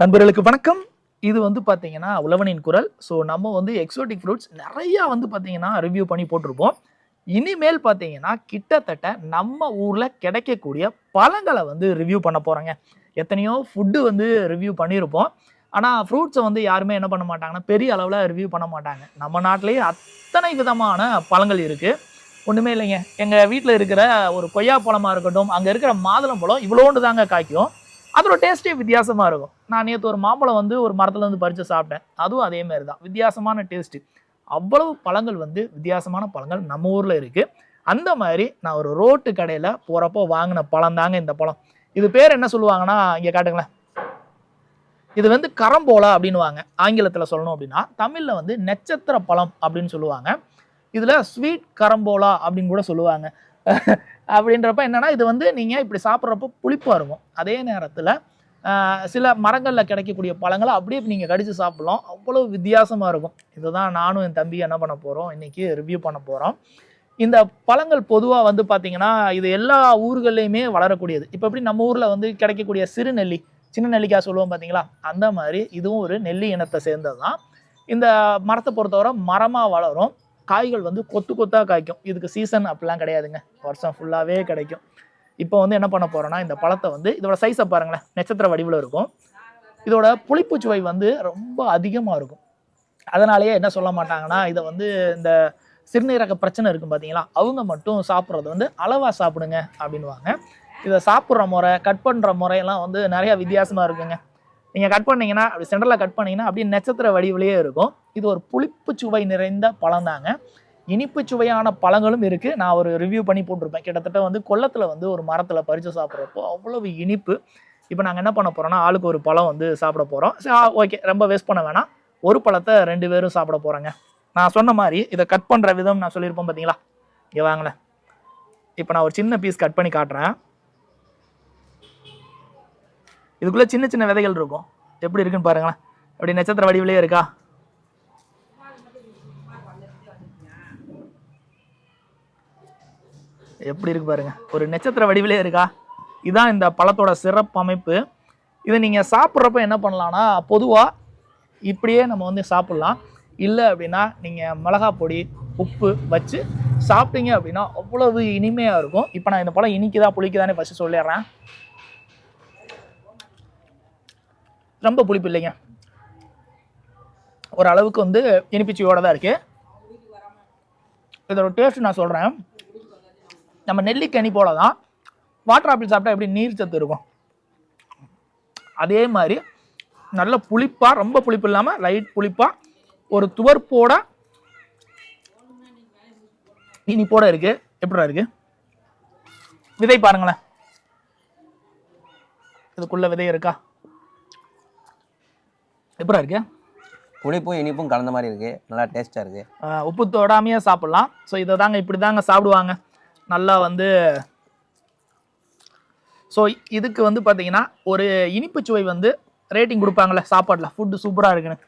நண்பர்களுக்கு வணக்கம். இது வந்து பார்த்தீங்கன்னா உழவனின் குரல். ஸோ நம்ம வந்து எக்ஸோட்டிக் ஃப்ரூட்ஸ் நிறையா வந்து பார்த்தீங்கன்னா ரிவ்யூ பண்ணி போட்டிருப்போம். இனிமேல் பார்த்தீங்கன்னா கிட்டத்தட்ட நம்ம ஊரில் கிடைக்கக்கூடிய பழங்களை வந்து ரிவ்யூ பண்ண போகிறோங்க எத்தனையோ ஃபுட்டு வந்து ரிவ்யூ பண்ணியிருப்போம். ஆனால் ஃப்ரூட்ஸை வந்து யாருமே என்ன பண்ண மாட்டாங்கன்னா பெரிய அளவில் ரிவ்யூ பண்ண மாட்டாங்க. நம்ம நாட்டிலேயே அத்தனை விதமான பழங்கள் இருக்குது ஒன்றுமே இல்லைங்க. எங்கள் வீட்டில் இருக்கிற ஒரு கொய்யா பழமாக இருக்கட்டும் அங்கே இருக்கிற மாதுளம் பழம் இவ்வளோண்டு தாங்க காய்க்கும். அதோட டேஸ்ட்டே வித்தியாசமாக இருக்கும். நான் நேற்று ஒரு மாம்பழம் வந்து ஒரு மரத்துலேருந்து பறித்து சாப்பிட்டேன். அதுவும் அதே மாதிரி தான் வித்தியாசமான டேஸ்ட்டு அவ்வளவு பழங்கள் வந்து வித்தியாசமான பழங்கள் நம்ம ஊரில் இருக்குது அந்த மாதிரி நான் ஒரு ரோட்டு கடையில் போகிறப்போ வாங்கின பழம் தாங்க இந்த பழம். இது பேர் என்ன சொல்லுவாங்கன்னா இங்கே காட்டுங்களேன். இது வந்து கரம்போலா அப்படின்னுவாங்க. ஆங்கிலத்தில் சொல்லணும் அப்படின்னா தமிழில் வந்து நட்சத்திர பழம் அப்படின்னு சொல்லுவாங்க. இதில் ஸ்வீட் கரம்போலா அப்படின்னு கூட சொல்லுவாங்க. அப்படின்றப்ப என்னன்னா இது வந்து நீங்கள் இப்படி சாப்பிட்றப்போ புளிப்பாக இருக்கும் அதே நேரத்தில் சில மரங்களில் கிடைக்கக்கூடிய பழங்களை அப்படியே நீங்கள் கடித்து சாப்பிடலாம். அவ்வளோ வித்தியாசமாக இருக்கும். இதுதான் நானும் என் தம்பி என்ன பண்ண போகிறோம் இன்றைக்கி ரிவ்யூ பண்ண போகிறோம் இந்த பழங்கள் பொதுவாக வந்து பார்த்திங்கன்னா இது எல்லா ஊர்கள்லையுமே வளரக்கூடியது. இப்போ எப்படி நம்ம ஊரில் வந்து கிடைக்கக்கூடிய சிறு நெல்லி சின்ன நெல்லிக்காய் சொல்லுவோம் பார்த்தீங்களா அந்த மாதிரி இதுவும் ஒரு நெல்லி இனத்தை சேர்ந்தது தான் இந்த மரத்தை பொறுத்தவரை மரமாக வளரும். காய்கள் வந்து கொத்து கொத்தாக காய்க்கும். இதுக்கு சீசன் அப்படிலாம் கிடையாதுங்க. வருஷம் ஃபுல்லாகவே கிடைக்கும். இப்போ வந்து என்ன பண்ண போகிறோன்னா இந்த பழத்தை வந்து இதோட சைஸை பாருங்களேன். நட்சத்திர வடிவில் இருக்கும். இதோட புளிப்பு சுவை வந்து ரொம்ப அதிகமாக இருக்கும். அதனாலேயே என்ன சொல்ல மாட்டாங்கன்னா இதை வந்து இந்த சிறுநீரக பிரச்சனை இருக்கும் பார்த்தீங்களா அவங்க மட்டும் சாப்பிட்றது வந்து அளவாக சாப்பிடுங்க அப்படின்வாங்க இதை சாப்பிட்ற முறை கட் பண்ணுற முறையெல்லாம் வந்து நிறையா வித்தியாசமாக இருக்குங்க. நீங்கள் கட் பண்ணிங்கன்னா அப்படி சென்டரில் கட் பண்ணிங்கன்னா அப்படியே நட்சத்திர வடிவிலேயே இருக்கும். இது ஒரு புளிப்பு சுவை நிறைந்த பழம் தாங்க. இனிப்பு சுவையான பழங்களும் இருக்குது நான் ஒரு ரிவ்யூ பண்ணி போட்டிருப்பேன். கிட்டத்தட்ட வந்து கொல்லத்தில் வந்து ஒரு மரத்தில் பறித்து சாப்பிட்றப்போ அவ்வளவு இனிப்பு. இப்போ நாங்கள் என்ன பண்ண போகிறோம்னா ஆளுக்கு ஒரு பழம் வந்து சாப்பிட போகிறோம் சரி ஓகே ரொம்ப வேஸ்ட் பண்ண வேணாம். ஒரு பழத்தை ரெண்டு பேரும் சாப்பிட போகிறேங்க நான் சொன்ன மாதிரி இதை கட் பண்ணுற விதம் நான் சொல்லியிருப்பேன் பார்த்தீங்களா இங்கே வாங்களேன். இப்போ நான் ஒரு சின்ன பீஸ் கட் பண்ணி காட்டுறேன். இதுக்குள்ளே சின்ன சின்ன விதைகள் இருக்கும். எப்படி இருக்குன்னு பாருங்களேன். அப்படி நட்சத்திர வடிவிலே இருக்கா? எப்படி இருக்கு பாருங்க. ஒரு நட்சத்திர வடிவிலே இருக்கா? இதுதான் இந்த பழத்தோட சிறப்பு அமைப்பு. இதை நீங்கள் சாப்பிட்றப்ப என்ன பண்ணலான்னா பொதுவாக இப்படியே நம்ம வந்து சாப்பிட்லாம். இல்லை அப்படின்னா நீங்கள் மிளகா பொடி உப்பு வச்சு சாப்பிட்டீங்க அப்படின்னா அவ்வளவு இனிமையாக இருக்கும். இப்போ நான் இந்த பழம் இனிக்குதா புளிக்குதானே ஃபஸ்ட்டு சொல்லிடுறேன். ரொம்ப புளிப்பு இல்லைங்க. ஒரு அளவுக்கு வந்து இனிப்பிச்சுவோட தான் இருக்குது இதோட டேஸ்ட் நான் சொல்கிறேன் நம்ம நெல்லிக்கனி போல தான் வாட்டர் ஆப்பிள் சாப்பிட்டா எப்படி நீர் சத்து இருக்கும்? அதே மாதிரி நல்ல புளிப்பாக ரொம்ப புளிப்பு இல்லாமல் லைட் புளிப்பாக ஒரு துவர்ப்போட இனிப்போட இருக்குது எப்படிடா இருக்குது விதை பாருங்களேன். இதுக்குள்ளே விதை இருக்கா? எப்படா இருக்கு? புளிப்பும் இனிப்பும் கலந்த மாதிரி இருக்கு. நல்லா டேஸ்டா இருக்கு. உப்பு தொடாமையே சாப்பிட்லாம். ஸோ இதை தாங்க இப்படி தாங்க சாப்பிடுவாங்க. நல்லா வந்து ஸோ இதுக்கு வந்து பார்த்தீங்கன்னா ஒரு இனிப்பு சுவை வந்து ரேட்டிங் கொடுப்பாங்கள்ல சாப்பாட்டில். ஃபுட்டு சூப்பராக இருக்குன்னு.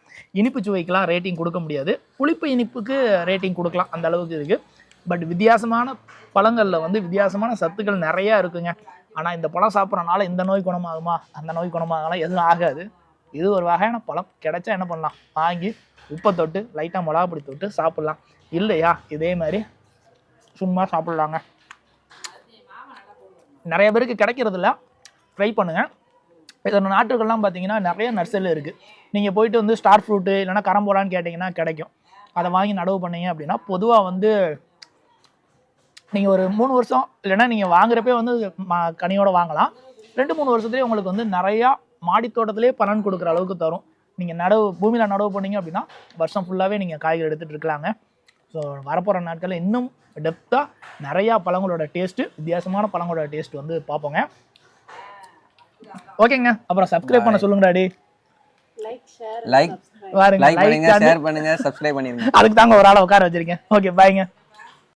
இனிப்பு சுவைக்கெலாம் ரேட்டிங் கொடுக்க முடியாது. புளிப்பு இனிப்புக்கு ரேட்டிங் கொடுக்கலாம் அந்த அளவுக்கு இருக்குது பட் வித்தியாசமான பழங்களில் வந்து வித்தியாசமான சத்துக்கள் நிறையா இருக்குங்க. ஆனால் இந்த பழம் சாப்பிட்றனால இந்த நோய் குணமாகுமா? அந்த நோய் குணமாகலாம் எதுவும் ஆகாது. இது ஒரு வகையான பழம். கிடைச்சா என்ன பண்ணலாம்? வாங்கி உப்பை தொட்டு லைட்டாக மிளகா பிடி தொட்டு சாப்பிட்லாம். இல்லையா? இதே மாதிரி சும்மா சாப்பிட்லாங்க. நிறைய பேருக்கு கிடைக்கிறதில்ல ட்ரை பண்ணுங்கள் இதோட நாட்டுகள்லாம் பார்த்தீங்கன்னா நிறைய நர்சரியில் இருக்குது நீங்கள் போயிட்டு வந்து ஸ்டார் ஃப்ரூட்டு இல்லைன்னா கரம்போலான்னு கேட்டிங்கன்னா கிடைக்கும். அதை வாங்கி நடவு பண்ணீங்க அப்படின்னா பொதுவாக வந்து நீங்கள் ஒரு மூணு வருஷம் இல்லைன்னா நீங்கள் வாங்குறப்பே வந்து ம- கனியோடு வாங்கலாம். ரெண்டு மூணு வருஷத்துலேயே உங்களுக்கு வந்து நிறையா மாடி தோட்டத்திலே பலன் கொடுக்குற அளவுக்கு தரும். நீங்கள் நடவு பூமியில் நடவு பண்ணீங்க அப்படின்னா வருஷம் ஃபுல்லாகவே நீங்கள் காய்கறி எடுத்துகிட்டு இருக்கலாங்க. ஸோ வரப்போகிற நாட்களில் இன்னும் டெப்த்தாக நிறையா பழங்களோட டேஸ்ட்டு வித்தியாசமான பழங்களோட டேஸ்ட் வந்து பார்ப்போங்க. ஓகேங்க. அப்புறம் சப்ஸ்கிரைப் பண்ண சொல்லுங்கடா டி லைக் லைக் like. பண்ணுங்க ஷேர் பண்ணுங்க சப்ஸ்கிரைப் பண்ணிருங்க. அதுக்கு தாங்க ஒரு ஆளை உட்கார வச்சிருக்கேன். ஓகே பாய்ங்க